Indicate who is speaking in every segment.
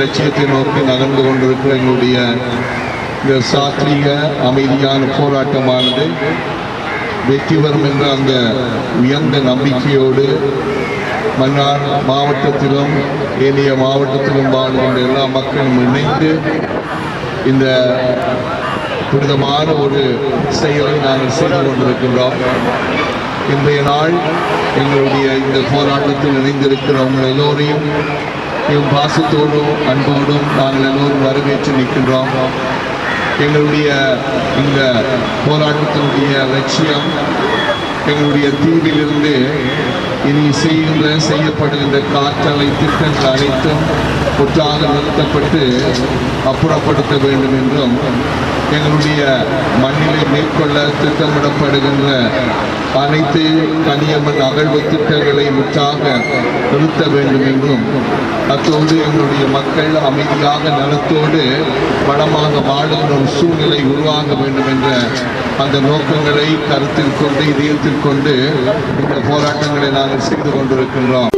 Speaker 1: லட்சியத்தை நோக்கி நகர்ந்து கொண்டிருக்கிற எங்களுடைய இந்த சாத்திரிக அமைதியான போராட்டமானது வெற்றி பெறும் என்ற அந்த உயர்ந்த நம்பிக்கையோடு மன்னார் மாவட்டத்திலும் ஏனைய மாவட்டத்திலும் வாழ்கின்ற எல்லா மக்களும் இணைந்து இந்த புனிதமான ஒரு செயலை நாங்கள் செய்து கொண்டிருக்கின்றோம். இன்றைய நாள் எங்களுடைய இந்த போராட்டத்தில் இணைந்திருக்கிறவங்க எல்லோரையும் எம் பாசத்தோடும் அன்போடும் நாங்கள் எல்லோரும் வரவேற்று நிற்கின்றோம். எங்களுடைய இந்த போராட்டத்தினுடைய லட்சியம் எங்களுடைய தீவிலிருந்து இனி செய்கின்ற செய்யப்படுகின்ற காற்றலை திட்டங்கள் அனைத்தும் ஒற்றாக நிறுத்தப்பட்டு அப்புறப்படுத்த வேண்டும் என்றும் எங்களுடைய மண்ணிலை மேற்கொள்ள திட்டமிடப்படுகின்ற அனைத்து கனியம்மன் அகழ்வு திட்டங்களை முற்றாக நிறுத்த வேண்டும் என்றும் அத்தோடு எங்களுடைய மக்கள் அமைதியாக நலத்தோடு வளமாக வாழுகிற ஒரு சூழ்நிலை உருவாக வேண்டும் என்ற அந்த நோக்கங்களை கருத்தில் கொண்டு இதயத்தில் கொண்டு இந்த போராட்டங்களை நாங்கள் செய்து கொண்டிருக்கின்றோம்.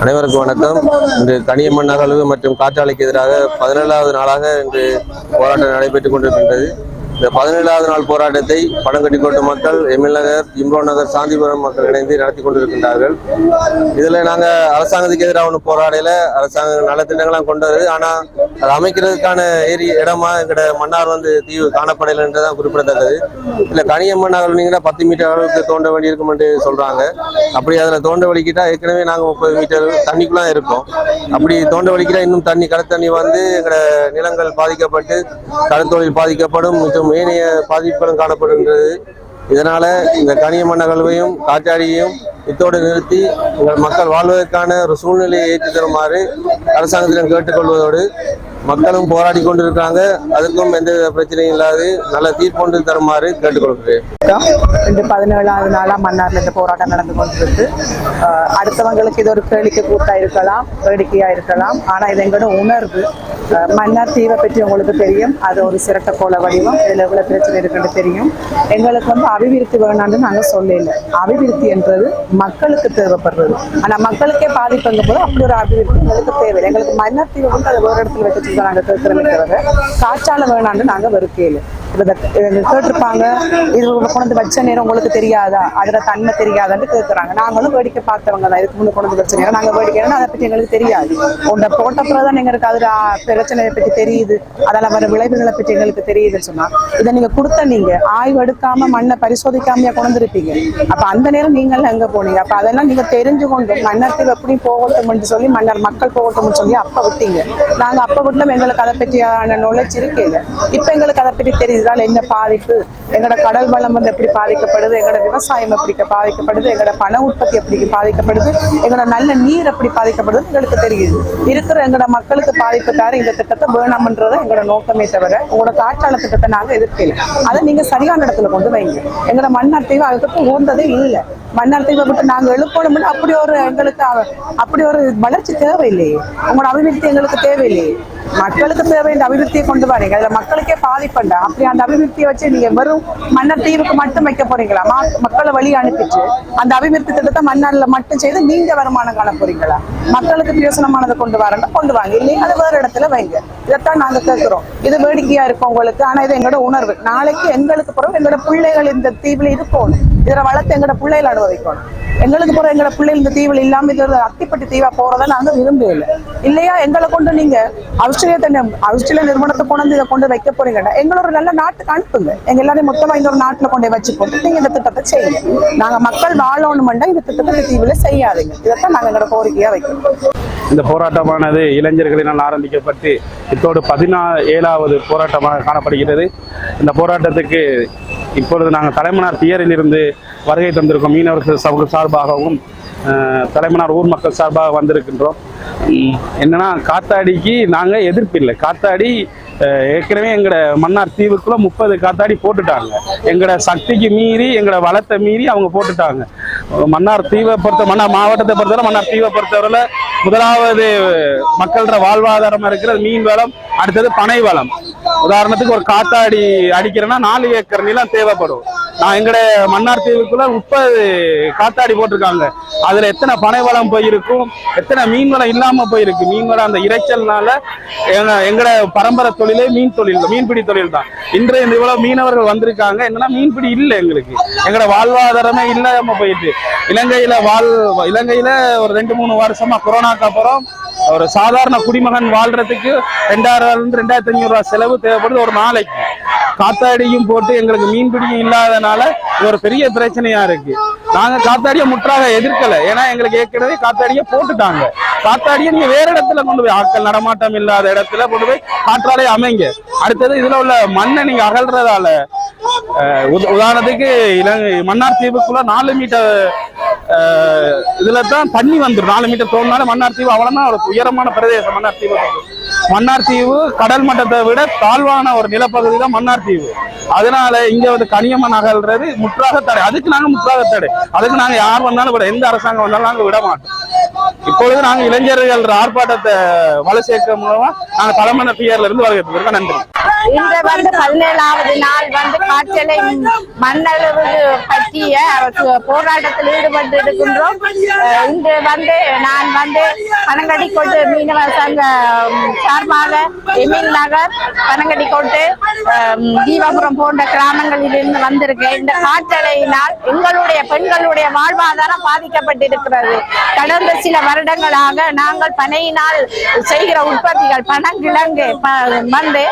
Speaker 2: அனைவருக்கும் வணக்கம். இன்று கனியம்மன் நகழ்வு மற்றும் காற்றாலைக்கு எதிராக பதினேழாவது நாளாக இன்று போராட்டம் நடைபெற்றுக் கொண்டிருக்கின்றது. இந்த பதினேழாவது நாள் போராட்டத்தை பழங்கட்டிக்கோட்டு மக்கள் எம்எல் நகர் நகர் சாந்திபுரம் மக்கள் இணைந்து நடத்தி கொண்டிருக்கின்றார்கள். இதில் நாங்கள் அரசாங்கத்துக்கு எதிராக ஒன்று போராடையில் அரசாங்கம் நலத்திட்டங்கள்லாம் கொண்டு வருது. ஆனால் அது அமைக்கிறதுக்கான ஏரி இடமா எங்கட மன்னார் வந்து தீவு காணப்படலை என்றுதான் குறிப்பிடத்தக்கது. இல்லை கனியம்மன் நகர் நீங்கன்னா பத்து மீட்டர் அளவுக்கு தோண்ட வேண்டியிருக்கும் என்று சொல்றாங்க. அப்படி அதில் தோண்ட வலிக்கிட்டா ஏற்கனவே நாங்கள் முப்பது மீட்டர் தண்ணிக்குள்ளே இருக்கோம். அப்படி தோண்ட வலிக்கிட்டா இன்னும் தண்ணி கடத்தண்ணி வந்து எங்களோட நிலங்கள் பாதிக்கப்பட்டு கடற்தொழில் பாதிக்கப்படும் மற்றும் ஏனைய பாதிப்புகளும் காணப்படுகின்றது. இதனால இந்த கனியம்மன் நகழ்வையும் காற்றாடியையும் இத்தோடு நிறுத்தி எங்கள் மக்கள் வாழ்வதற்கான ஒரு சூழ்நிலையை ஏற்றி தருமாறு அரசாங்கத்திடம் கேட்டுக்கொள்வதோடு மக்களும் போராடி கொண்டிருக்காங்க அதுக்கும் எந்த பிரச்சனையும் இல்லாது நல்ல தீர்ப்பு தருமாறு கேட்டுக்கொள்கிறேன்.
Speaker 3: இந்த பதினேழாவது நாளா மன்னார்ல இந்த போராட்டம் நடந்து கொண்டிருக்கு. அடுத்தவங்களுக்கு இது ஒரு கேளிக்கை கூட்டா இருக்கலாம் வேடிக்கையா இருக்கலாம். ஆனா இது எங்களோட உணர்வு. மன்னார் தீவை பற்றி உங்களுக்கு தெரியும். அது ஒரு சிரட்ட கோல வடிவம். இதுல எவ்வளவு பிரச்சனை இருக்குன்னு தெரியும். எங்களுக்கு வந்து அபிவிருத்தி வேணாம்னு நாங்க சொல்லல. அபிவிருத்தி என்றது மக்களுக்கு தேவைப்படுறது. ஆனால் மக்களுக்கே பாதிப்புங்க போது அப்படி ஒரு அபிவிருத்தி எங்களுக்கு தேவை எங்களுக்கு மன்னர் தீவு வந்து அதை ஒரு இடத்துல வச்சுட்டு தான் நாங்க கேட்கிறோமே தவிர காற்றால வேணான்னு நாங்கள் வெறுக்கையில் கேட்டிருப்பாங்க. இது கொண்டு வந்து வச்ச நேரம் உங்களுக்கு தெரியாதா? அதுல தன்மை தெரியாதான்னு கேட்கறாங்க நாங்களும் வேடிக்கை பார்த்தவங்க தான். இதுக்கு முன்னே கொண்டு வந்து வச்ச நேரம் நாங்க வேடிக்கை அதை பற்றி எங்களுக்கு தெரியாது. உண்ட போட்ட பிறகுதான் எங்களுக்கு அதுல பிரச்சனையை பற்றி தெரியுது. அதெல்லாம் வர விளைவுகளை பற்றி எங்களுக்கு தெரியுதுன்னு சொன்னா இதை நீங்க கொடுத்த நீங்க ஆய்வு எடுக்காம மண்ணை பரிசோதிக்காமையா கொண்டு இருப்பீங்க அப்ப அந்த நேரம் நீங்கள் எங்க போனீங்க? அப்ப அதெல்லாம் நீங்க தெரிஞ்சு கொண்டு மன்னத்தில் எப்படி போகட்டும்னு சொல்லி மன்னர் மக்கள் போகட்டும்னு சொல்லி அப்ப விட்டீங்க. நாங்க அப்ப விட்டோம். எங்களுக்கு அதை பற்றியான knowledge இப்ப எங்களுக்கு அதை பற்றி தெரியுது. என்றால் என்ன பாதிப்பு? எங்களோட கடல் வளம் வந்து எப்படி பாதிக்கப்படுது? எங்களோட விவசாயம் எப்படி பாதிக்கப்படுது? எங்களோட பண உற்பத்தி எப்படி பாதிக்கப்படுது? எங்களோட நல்ல நீர் எப்படி பாதிக்கப்படுது? எங்களுக்கு தெரியுது. இருக்கிற எங்களோட மக்களுக்கு பாதிப்பு தர இந்த திட்டத்தை வேணாம்ன்றது எங்களோட நோக்கமே தவிர உங்களோட காற்றாலை திட்டத்தை நாங்கள் எதிர்க்கல. அதை நீங்க சரியான இடத்துல கொண்டு வைங்க. எங்களோட மன்னார் அதுக்கு உகந்ததே இல்லை. மன்னார் விட்டு நாங்கள் எழுப்பணும்னு அப்படி ஒரு எங்களுக்கு அப்படி ஒரு வளர்ச்சி தேவையில்லையே. உங்களோட அபிவிருத்தி எங்களுக்கு தேவையில்லையே. மக்களுக்கு தேவை இந்த அபிவிருத்தியை கொண்டு வரீங்க. அதுல மக்களுக்கே பாதிப்பண்டா அப்படி அந்த அபிவிருத்தியை வச்சு நீங்க வெறும் மன்னர் தீவுக்கு மட்டும் வைக்க போறீங்களா? மக்களை வழி அனுப்பிச்சு அந்த அபிவிருத்தி திட்டத்தை மன்னர்ல மட்டும் செய்து நீங்க வருமானம் காண போறீங்களா? மக்களுக்கு பிரயோசனமானதை கொண்டு வரணும் கொண்டு வாங்க. இல்லையா அது வேற இடத்துல வைங்க. இதைத்தான் நாங்க கேட்கிறோம். இது வேடிக்கையா இருக்கும் உங்களுக்கு. ஆனா இது எங்களோட உணர்வு. நாளைக்கு எங்களுக்கு பிறகு எங்களோட பிள்ளைகள் இந்த தீவுல இருக்கணும் இதுல வளர்த்து எங்களோட பிள்ளைகள் அனுபவிக்கணும் எங்களுக்கு பிறகு எங்களோட பிள்ளைகள் இந்த தீவுல இல்லாம இது அத்திப்பட்டி தீவா போறதை நாங்க விரும்பல இல்லையா? எங்களை கொண்டு நீங்க ஆஸ்திரேலியா தண்ணி ஆஸ்திரேலியா நிறுவனத்தை கொண்டு வந்து இதை கொண்டு வைக்க போறீங்கன்னா எங்களோட நல்ல நாட்டுக்கு அனுப்புங்க எங்க எல்லாரையும் மொத்தமா இன்னொரு நாட்டுல கொண்டு வச்சு போட்டு நீங்க இந்த திட்டத்தை செய்யுங்க. நாங்க மக்கள் வாழணுமெண்டா இந்த திட்டத்தை இந்த தீவுல செய்யாதீங்க. இதைத்தான் நாங்க எங்களோட கோரிக்கையா வைக்கிறோம்.
Speaker 4: இந்த போராட்டமானது இளைஞர்களினால் ஆரம்பிக்கப்பட்டு இத்தோடு பதினா ஏழாவது போராட்டமாக காணப்படுகிறது. இந்த போராட்டத்துக்கு இப்பொழுது நாங்கள் தலைமனார் தியரிலிருந்து வருகை தந்திருக்கோம் மீனவர்கள் சமூக சார்பாகவும் தலைமனார் ஊர் மக்கள் சார்பாக வந்திருக்கின்றோம். என்னன்னா காத்தாடிக்கு நாங்கள் எதிர்ப்பு இல்லை. காத்தாடி ஏற்கனவே எங்களோட மன்னார் தீவுக்குள்ள முப்பது காத்தாடி போட்டுட்டாங்க. எங்களோட சக்திக்கு மீறி எங்களோட வளத்தை மீறி அவங்க போட்டுட்டாங்க. மன்னார் தீவை பொறுத்த மன்னார் மாவட்டத்தை பொறுத்தவரை மன்னார் தீவை பொறுத்தவரையில் முதலாவது மக்களோட வாழ்வாதாரமாக இருக்கிறது மீன் வளம் அடுத்தது பனை வளம். உதாரணத்துக்கு ஒரு காத்தாடி அடிக்கிறேன்னா நாலு ஏக்கர் நிலம் தேவைப்படும். நான் எங்கட மன்னார் தீவுக்குள்ள முப்பது காத்தாடி போட்டிருக்காங்க. அதுல எத்தனை பனை வளம் போயிருக்கும் எத்தனை மீன் வளம் இல்லாம போயிருக்கு. மீன் வளம் அந்த இறைச்சல்னால எங்க- எங்கட பரம்பரை தொழிலே மீன் தொழில் மீன்பிடி தொழில் தான். இன்றைய இந்த இவ்வளவு மீனவர்கள் வந்திருக்காங்க. என்னன்னா மீன்பிடி இல்லை எங்களுக்கு. எங்கட வாழ்வாதாரமே இல்லாம போயிட்டு. இலங்கையில வாழ் இலங்கையில ஒரு ரெண்டு மூணு வருஷமா கொரோனாக்கு அப்புறம் ஒரு சாதாரண குடிமகன் வாழ்றதுக்கு ரெண்டாயிரம் ரெண்டாயிரத்தி ஐநூறு ரூபாய் செலவு தேவைப்படுது ஒரு நாளைக்கு. காத்தாடியும் போட்டு எங்களுக்கு மீன்பிடியும் இல்லாதனால இது ஒரு பெரிய பிரச்சனையா இருக்கு. நாங்க காத்தாடியை முற்றாக எதிர்க்கல. ஏன்னா எங்களுக்கு ஏற்கனவே காத்தாடிய போட்டுட்டாங்க. காத்தாடிய நீங்க வேற இடத்துல கொண்டு போய் ஆட்கள் நடமாட்டம் இல்லாத இடத்துல கொண்டு போய் காற்றாலே அமைங்க. அடுத்தது இதுல உள்ள மண்ணை நீங்க அகழ்றதால உதாரணத்துக்கு இலங்கை மன்னார் தீவுக்குள்ள நாலு மீட்டர் அஹ், இதுல தான் தண்ணி வந்துடும் நாலு மீட்டர் தோணுனால மன்னார் தீவு அவ்வளவுதான் ஒரு உயரமான பிரதேசம் மன்னார் தீவு. மன்னார் தீவு கடல் மட்டத்தை விட தாழ்வான ஒரு நிலப்பகுதி தான் மன்னார் தீவு. அதனால இங்க வந்து கனியம்மன் அகல்றது முற்றாக தடை. அதுக்கு நாங்க முற்றாக தடை. அதுக்கு நாங்க யார் வந்தாலும் விட எந்த அரசாங்கம் வந்தாலும் நாங்க விட மாட்டோம். இப்பொழுது நாங்க இளைஞர்கள் ஆர்ப்பாட்டத்தை வலு சேர்க்க மூலமா நாங்க தலைமன பியர்ல இருந்து வரவேற்கிறோம் நன்றி.
Speaker 5: இன்று வந்து பதினேழாவது நாள் வந்து காய்ச்சலை மண்ணளவு பற்றிய போராட்டத்தில் ஈடுபட்டு இருக்கின்றோம். இன்று வந்து நான் வந்து பனங்கடிக்கோட்டு மீனவ சங்க சார்பாக எமில் நகர் பனங்கடிக்கோட்டு கோட்டு தீபபுரம் போன்ற கிராமங்களிலிருந்து வந்திருக்கு. வந்திருக்கேன் இந்த காற்றலையினால் எங்களுடைய பெண்களுடைய வாழ்வாதாரம் பாதிக்கப்பட்டிருக்கிறது. கடந்த சில வருடங்களாக நாங்கள் பனையினால் செய்கிற உற்பத்திகள் பனங்கிழங்கு ப- வந்து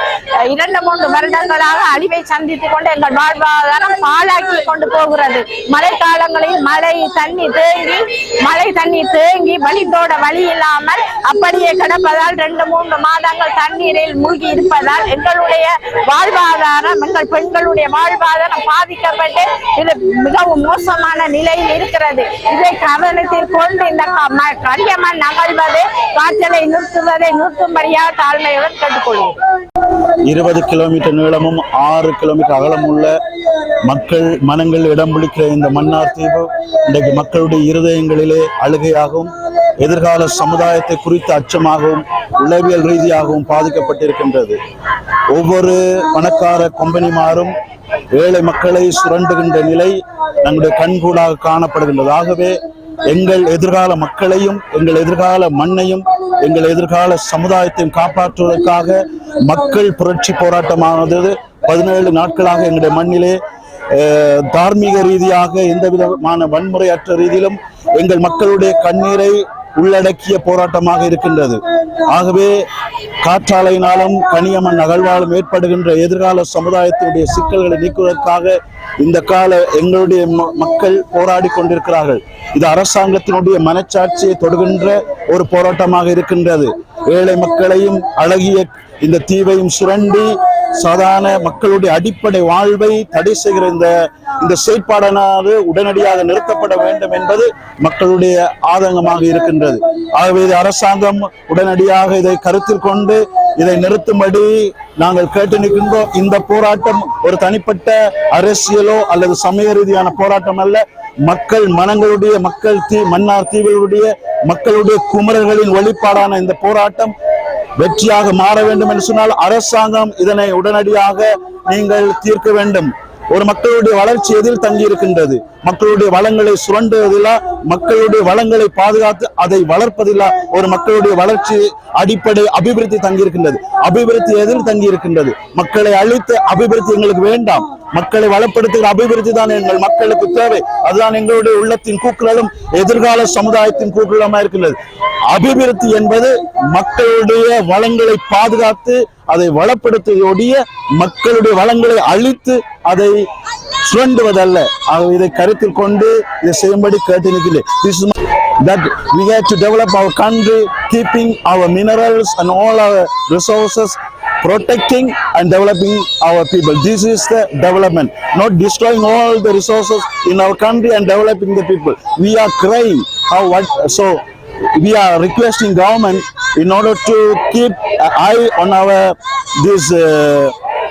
Speaker 5: இரண்டு மூன்று வருடங்களாக அழிவை சந்தித்துக் கொண்டு எங்கள் வாழ்வாதாரம் பாழாக்கி கொண்டு போகிறது. மழை காலங்களில் மழை தண்ணி தேங்கி மழை தண்ணி தேங்கி வழித்தோட வழியில் இல்லாமல் அப்படியே கிடப்பதால் ரெண்டு மூன்று மாதங்கள் தண்ணீரில் மூழ்கி இருப்பதால் எங்களுடைய வாழ்வாதாரம் எங்கள் பெண்களுடைய வாழ்வாதாரம் பாதிக்கப்பட்டு இது மிகவும் மோசமான நிலையில் இருக்கிறது. இதை கவனத்தில் கொண்டு இந்த கரியமன் நகழ்வது காய்ச்சலை நிறுத்துவதை நிறுத்தும்படியாக தாழ்மையுடன் கேட்டுக்கொள்கிறேன்
Speaker 6: இருபது கிலோமீட்டர் நீளமும் ஆறு கிலோமீட்டர் அகலமுள்ள மக்கள் மனங்கள் இடம் பிடிக்கிற இந்த மன்னார் தீவு இன்றைக்கு மக்களுடைய இருதயங்களிலே அழுகையாகவும் எதிர்கால சமுதாயத்தை குறித்த அச்சமாகவும் உளவியல் ரீதியாகவும் பாதிக்கப்பட்டிருக்கின்றது. ஒவ்வொரு பணக்கார கம்பெனிமாரும் ஏழை மக்களை சுரண்டுகின்ற நிலை நம்முடைய கண்கூடாக காணப்படுகின்றது. ஆகவே எங்கள் எதிர்கால மக்களையும் எங்கள் எதிர்கால மண்ணையும் எங்கள் எதிர்கால சமுதாயத்தையும் காப்பாற்றுவதற்காக மக்கள் புரட்சி போராட்டமானது பதினேழு நாட்களாக எங்களுடைய மண்ணிலே தார்மீக ரீதியாக எந்த விதமான வன்முறையற்ற ரீதியிலும் எங்கள் மக்களுடைய கண்ணீரை உள்ளடக்கிய போராட்டமாக இருக்கின்றது. ஆகவே காற்றாலையினாலும் கனியமன் அகழ்வாலும் ஏற்படுகின்ற எதிர்கால சமுதாயத்தினுடைய சிக்கல்களை நீக்குவதற்காக இந்த கால எங்களுடைய ம- மக்கள் போராடி கொண்டிருக்கிறார்கள். இது அரசாங்கத்தினுடைய மனச்சாட்சியை தொடுகின்ற ஒரு போராட்டமாக இருக்கின்றது. ஏழை மக்களையும் அழகிய இந்த தீவையும் சுரண்டி சாதாரண மக்களுடைய அடிப்படை வாழ்வை தடை செய்கிற இந்த இந்த செயற்பாடானது உடனடியாக நிறுத்தப்பட வேண்டும் என்பது மக்களுடைய ஆதங்கமாக இருக்கின்றது. ஆகவே இது அரசாங்கம் உடனடியாக இதை கருத்தில் கொண்டு இதை நிறுத்தும்படி நாங்கள் கேட்டு நிற்கின்றோம். இந்த போராட்டம் ஒரு தனிப்பட்ட அரசியலோ அல்லது சமய ரீதியான போராட்டம் அல்ல. மக்கள் மனங்களுடைய மக்கள் தீ மன்னார் தீவுகளுடைய மக்களுடைய குமரர்களின் வெளிப்பாடான இந்த போராட்டம் வெற்றியாக மாற வேண்டும் என்று சொன்னால் அரசாங்கம் இதனை உடனடியாக நீங்கள் தீர்க்க வேண்டும். ஒரு மக்களுடைய வளர்ச்சி எதில் தங்கி இருக்கின்றது மக்களுடைய வளங்களை சுரண்டுவதில் மக்களுடைய வளங்களை பாதுகாத்து அதை வளர்ப்பதில் ஒரு மக்களுடைய வளர்ச்சி அடிப்படை அபிவிருத்தி தங்கியிருக்கின்றது. அபிவிருத்தி எதில் தங்கியிருக்கின்றது? மக்களை அழித்து அபிவிருத்தி எங்களுக்கு வேண்டாம். மக்களை வளப்படுத்துகிற அபிவிருத்தி தான் எங்கள் மக்களுக்கு தேவை. அதுதான் எங்களுடைய உள்ளத்தின் கூக்குரலும் எதிர்கால சமுதாயத்தின் கூக்குரலமா இருக்கின்றது. அபிவிருத்தி என்பது மக்களுடைய வளங்களை பாதுகாத்து அதை வளப்படுத்துவதோடைய மக்களுடைய வளங்களை அழித்து அதை சுரண்டுவதல்ல ஆகவே இதை கருத்தில் கொண்டு இதை செய்யும்படி கேட்டு நிற்கிறேன் This is my- that we have to develop our country keeping our minerals and all our resources protecting and developing our people this is the development not destroying all the resources in our country and developing the people we are crying how what so we are requesting government in order to keep an eye on our these uh,